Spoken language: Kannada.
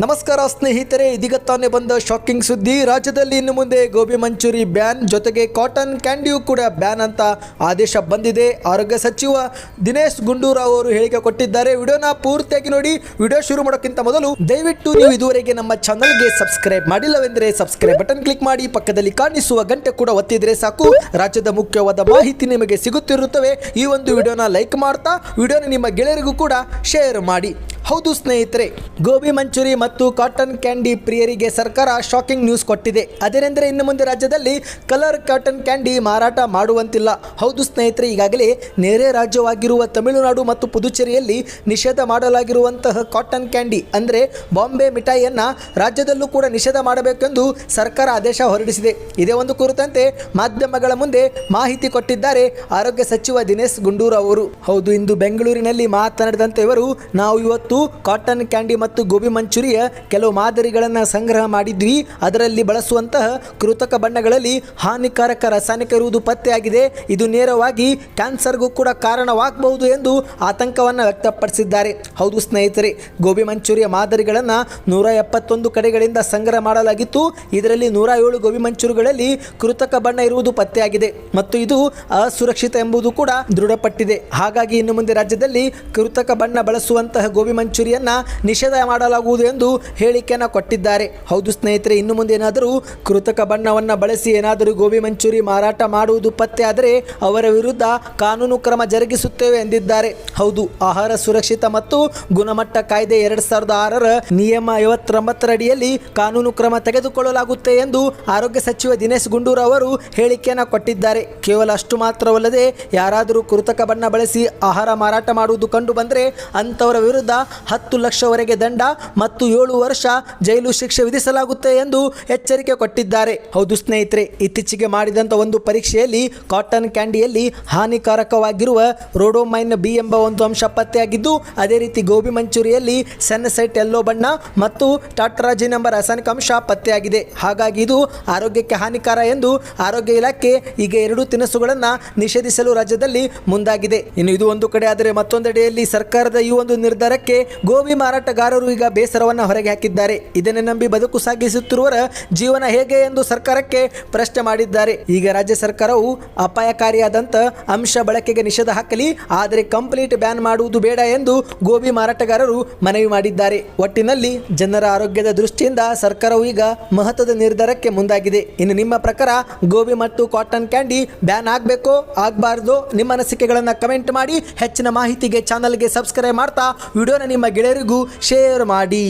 ನಮಸ್ಕಾರ ಸ್ನೇಹಿತರೆ, ಇದೀಗ ತಾನೇ ಬಂದ ಶಾಕಿಂಗ್ ಸುದ್ದಿ. ರಾಜ್ಯದಲ್ಲಿ ಇನ್ನು ಮುಂದೆ ಗೋಬಿ ಮಂಚೂರಿ ಬ್ಯಾನ್, ಜೊತೆಗೆ ಕಾಟನ್ ಕ್ಯಾಂಡಿಯೂ ಕೂಡ ಬ್ಯಾನ್ ಅಂತ ಆದೇಶ ಬಂದಿದೆ. ಆರೋಗ್ಯ ಸಚಿವ ದಿನೇಶ್ ಗುಂಡೂರಾವ್ ಅವರು ಹೇಳಿಕೆ ಕೊಟ್ಟಿದ್ದಾರೆ. ವಿಡಿಯೋನ ಪೂರ್ತಿಯಾಗಿ ನೋಡಿ. ವಿಡಿಯೋ ಶುರು ಮಾಡೋಕ್ಕಿಂತ ಮೊದಲು ದಯವಿಟ್ಟು ನೀವು ಇದುವರೆಗೆ ನಮ್ಮ ಚಾನಲ್ಗೆ ಸಬ್ಸ್ಕ್ರೈಬ್ ಮಾಡಿಲ್ಲವೆಂದರೆ ಸಬ್ಸ್ಕ್ರೈಬ್ ಬಟನ್ ಕ್ಲಿಕ್ ಮಾಡಿ. ಪಕ್ಕದಲ್ಲಿ ಕಾಣಿಸುವ ಗಂಟೆ ಕೂಡ ಒತ್ತಿದ್ರೆ ಸಾಕು. ರಾಜ್ಯದ ಮುಖ್ಯವಾದ ಮಾಹಿತಿ ನಿಮಗೆ ಸಿಗುತ್ತಿರುತ್ತವೆ. ಈ ಒಂದು ವಿಡಿಯೋನ ಲೈಕ್ ಮಾಡ್ತಾ, ವಿಡಿಯೋನ ನಿಮ್ಮ ಗೆಳೆಯರಿಗೂ ಕೂಡ ಶೇರ್ ಮಾಡಿ. ಹೌದು ಸ್ನೇಹಿತರೆ, ಗೋಬಿ ಮಂಚೂರಿ ಮತ್ತು ಕಾಟನ್ ಕ್ಯಾಂಡಿ ಪ್ರಿಯರಿಗೆ ಸರ್ಕಾರ ಶಾಕಿಂಗ್ ನ್ಯೂಸ್ ಕೊಟ್ಟಿದೆ. ಅದೇನೆಂದರೆ ಇನ್ನು ಮುಂದೆ ರಾಜ್ಯದಲ್ಲಿ ಕಲರ್ ಕಾಟನ್ ಕ್ಯಾಂಡಿ ಮಾರಾಟ ಮಾಡುವಂತಿಲ್ಲ. ಹೌದು ಸ್ನೇಹಿತರೆ, ಈಗಾಗಲೇ ನೆರೆ ರಾಜ್ಯವಾಗಿರುವ ತಮಿಳುನಾಡು ಮತ್ತು ಪುದುಚೇರಿಯಲ್ಲಿ ನಿಷೇಧ ಮಾಡಲಾಗಿರುವಂತಹ ಕಾಟನ್ ಕ್ಯಾಂಡಿ ಅಂದರೆ ಬಾಂಬೆ ಮಿಠಾಯಿಯನ್ನು ರಾಜ್ಯದಲ್ಲೂ ಕೂಡ ನಿಷೇಧ ಮಾಡಬೇಕೆಂದು ಸರ್ಕಾರ ಆದೇಶ ಹೊರಡಿಸಿದೆ. ಇದೇ ಒಂದು ಕುರಿತಂತೆ ಮಾಧ್ಯಮಗಳ ಮುಂದೆ ಮಾಹಿತಿ ಕೊಟ್ಟಿದ್ದಾರೆ ಆರೋಗ್ಯ ಸಚಿವ ದಿನೇಶ್ ಗುಂಡೂರು ಅವರು. ಹೌದು, ಇಂದು ಬೆಂಗಳೂರಿನಲ್ಲಿ ಮಾತನಾಡಿದಂತೆ ಇವರು, ನಾವು ಇವತ್ತು ಕಾಟನ್ ಕ್ಯಾಂಡಿ ಮತ್ತು ಗೋಬಿ ಮಂಚೂರಿಯ ಕೆಲವು ಮಾದರಿಗಳನ್ನು ಸಂಗ್ರಹ ಮಾಡಿದ್ವಿ. ಅದರಲ್ಲಿ ಬಳಸುವಂತಹ ಕೃತಕ ಬಣ್ಣಗಳಲ್ಲಿ ಹಾನಿಕಾರಕ ರಾಸಾಯನಿಕ ಇರುವುದು ಪತ್ತೆಯಾಗಿದೆ. ಇದು ನೇರವಾಗಿ ಕ್ಯಾನ್ಸರ್ಗೂ ಕೂಡ ಕಾರಣವಾಗಬಹುದು ಎಂದು ಆತಂಕವನ್ನು ವ್ಯಕ್ತಪಡಿಸಿದ್ದಾರೆ. ಹೌದು ಸ್ನೇಹಿತರೆ, ಗೋಬಿ ಮಂಚೂರಿಯ ಮಾದರಿಗಳನ್ನು ನೂರ ಎಪ್ಪತ್ತೊಂದು ಕಡೆಗಳಿಂದ ಸಂಗ್ರಹ ಮಾಡಲಾಗಿತ್ತು. ಇದರಲ್ಲಿ ನೂರ ಏಳು ಗೋಬಿ ಮಂಚೂರಿಗಳಲ್ಲಿ ಕೃತಕ ಬಣ್ಣ ಇರುವುದು ಪತ್ತೆಯಾಗಿದೆ ಮತ್ತು ಇದು ಅಸುರಕ್ಷಿತ ಎಂಬುದು ಕೂಡ ದೃಢಪಟ್ಟಿದೆ. ಹಾಗಾಗಿ ಇನ್ನು ಮುಂದೆ ರಾಜ್ಯದಲ್ಲಿ ಕೃತಕ ಬಣ್ಣ ಬಳಸುವಂತಹ ಗೋಬಿ ಮಂಚೂರಿಯನ್ನ ನಿಷೇಧ ಮಾಡಲಾಗುವುದು ಎಂದು ಹೇಳಿಕೆಯನ್ನು ಕೊಟ್ಟಿದ್ದಾರೆ. ಹೌದು ಸ್ನೇಹಿತರೆ, ಇನ್ನು ಮುಂದೆ ಏನಾದರೂ ಕೃತಕ ಬಣ್ಣವನ್ನು ಬಳಸಿ ಏನಾದರೂ ಗೋಬಿ ಮಂಚೂರಿ ಮಾರಾಟ ಮಾಡುವುದು ಪತ್ತೆ ಆದರೆ ಅವರ ವಿರುದ್ಧ ಕಾನೂನು ಕ್ರಮ ಜರುಗಿಸುತ್ತೇವೆ ಎಂದಿದ್ದಾರೆ. ಹೌದು, ಆಹಾರ ಸುರಕ್ಷಿತ ಮತ್ತು ಗುಣಮಟ್ಟ ಕಾಯ್ದೆ ಎರಡು ಸಾವಿರದ ಆರರ ನಿಯಮ ಐವತ್ತೊಂಬತ್ತರಡಿಯಲ್ಲಿ ಕಾನೂನು ಕ್ರಮ ತೆಗೆದುಕೊಳ್ಳಲಾಗುತ್ತೆ ಎಂದು ಆರೋಗ್ಯ ಸಚಿವ ದಿನೇಶ್ ಗುಂಡೂರು ಅವರು ಹೇಳಿಕೆಯನ್ನು ಕೊಟ್ಟಿದ್ದಾರೆ. ಕೇವಲ ಅಷ್ಟು ಮಾತ್ರವಲ್ಲದೆ ಯಾರಾದರೂ ಕೃತಕ ಬಣ್ಣ ಬಳಸಿ ಆಹಾರ ಮಾರಾಟ ಮಾಡುವುದು ಕಂಡು ಬಂದರೆ ಅಂಥವರ ವಿರುದ್ಧ ಹತ್ತು ಲಕ್ಷವರೆಗೆ ದಂಡ ಮತ್ತು ಏಳು ವರ್ಷ ಜೈಲು ಶಿಕ್ಷೆ ವಿಧಿಸಲಾಗುತ್ತೆ ಎಂದು ಎಚ್ಚರಿಕೆ ಕೊಟ್ಟಿದ್ದಾರೆ. ಹೌದು ಸ್ನೇಹಿತರೆ, ಇತ್ತೀಚೆಗೆ ಮಾಡಿದಂಥ ಒಂದು ಪರೀಕ್ಷೆಯಲ್ಲಿ ಕಾಟನ್ ಕ್ಯಾಂಡಿಯಲ್ಲಿ ಹಾನಿಕಾರಕವಾಗಿರುವ ರೋಡೋಮೈನ್ ಬಿ ಎಂಬ ಒಂದು ಅಂಶ ಪತ್ತೆಯಾಗಿದ್ದು, ಅದೇ ರೀತಿ ಗೋಬಿ ಮಂಚೂರಿಯಲ್ಲಿ ಸೆನ್ಸೈಟ್ ಎಲ್ಲೋ ಬಣ್ಣ ಮತ್ತು ಟಾಟ್ರಾಜಿನ್ ಎಂಬ ರಾಸಾಯನಿಕ ಅಂಶ ಪತ್ತೆಯಾಗಿದೆ. ಹಾಗಾಗಿ ಇದು ಆರೋಗ್ಯಕ್ಕೆ ಹಾನಿಕಾರ ಎಂದು ಆರೋಗ್ಯ ಇಲಾಖೆ ಈಗ ಎರಡು ತಿನಿಸುಗಳನ್ನು ನಿಷೇಧಿಸಲು ರಾಜ್ಯದಲ್ಲಿ ಮುಂದಾಗಿದೆ. ಇನ್ನು ಇದು ಒಂದು ಕಡೆ ಆದರೆ ಮತ್ತೊಂದೆಡೆಯಲ್ಲಿ ಸರ್ಕಾರದ ಈ ಒಂದು ನಿರ್ಧಾರಕ್ಕೆ ಗೋಬಿ ಮಾರಾಟಗಾರರು ಈಗ ಬೇಸರವನ್ನು ಹೊರಗೆ ಹಾಕಿದ್ದಾರೆ. ಇದನ್ನೇ ನಂಬಿ ಬದುಕು ಸಾಗಿಸುತ್ತಿರುವವರ ಜೀವನ ಹೇಗೆ ಎಂದು ಸರ್ಕಾರಕ್ಕೆ ಪ್ರಶ್ನೆ ಮಾಡಿದ್ದಾರೆ. ಈಗ ರಾಜ್ಯ ಸರ್ಕಾರವು ಅಪಾಯಕಾರಿಯಾದಂಥ ಅಂಶ ಬಳಕೆಗೆ ನಿಷೇಧ ಹಾಕಲಿ, ಆದರೆ ಕಂಪ್ಲೀಟ್ ಬ್ಯಾನ್ ಮಾಡುವುದು ಬೇಡ ಎಂದು ಗೋಬಿ ಮಾರಾಟಗಾರರು ಮನವಿ ಮಾಡಿದ್ದಾರೆ. ಒಟ್ಟಿನಲ್ಲಿ ಜನರ ಆರೋಗ್ಯದ ದೃಷ್ಟಿಯಿಂದ ಸರ್ಕಾರವು ಈಗ ಮಹತ್ವದ ನಿರ್ಧಾರಕ್ಕೆ ಮುಂದಾಗಿದೆ. ಇನ್ನು ನಿಮ್ಮ ಪ್ರಕಾರ ಗೋಬಿ ಮತ್ತು ಕಾಟನ್ ಕ್ಯಾಂಡಿ ಬ್ಯಾನ್ ಆಗಬೇಕೋ, ಆಗಬಾರ್ದು? ನಿಮ್ಮ ಅನಿಸಿಕೆಗಳನ್ನು ಕಮೆಂಟ್ ಮಾಡಿ, ಹೆಚ್ಚಿನ ಮಾಹಿತಿಗೆ ಚಾನಲ್ಗೆ ಸಬ್ಸ್ಕ್ರೈಬ್ ಮಾಡ್ತಾ, ವಿಡಿಯೋನ ನಿಮ್ಮ ಗೆಳೆಯರಿಗೂ ಶೇರ್ ಮಾಡಿ.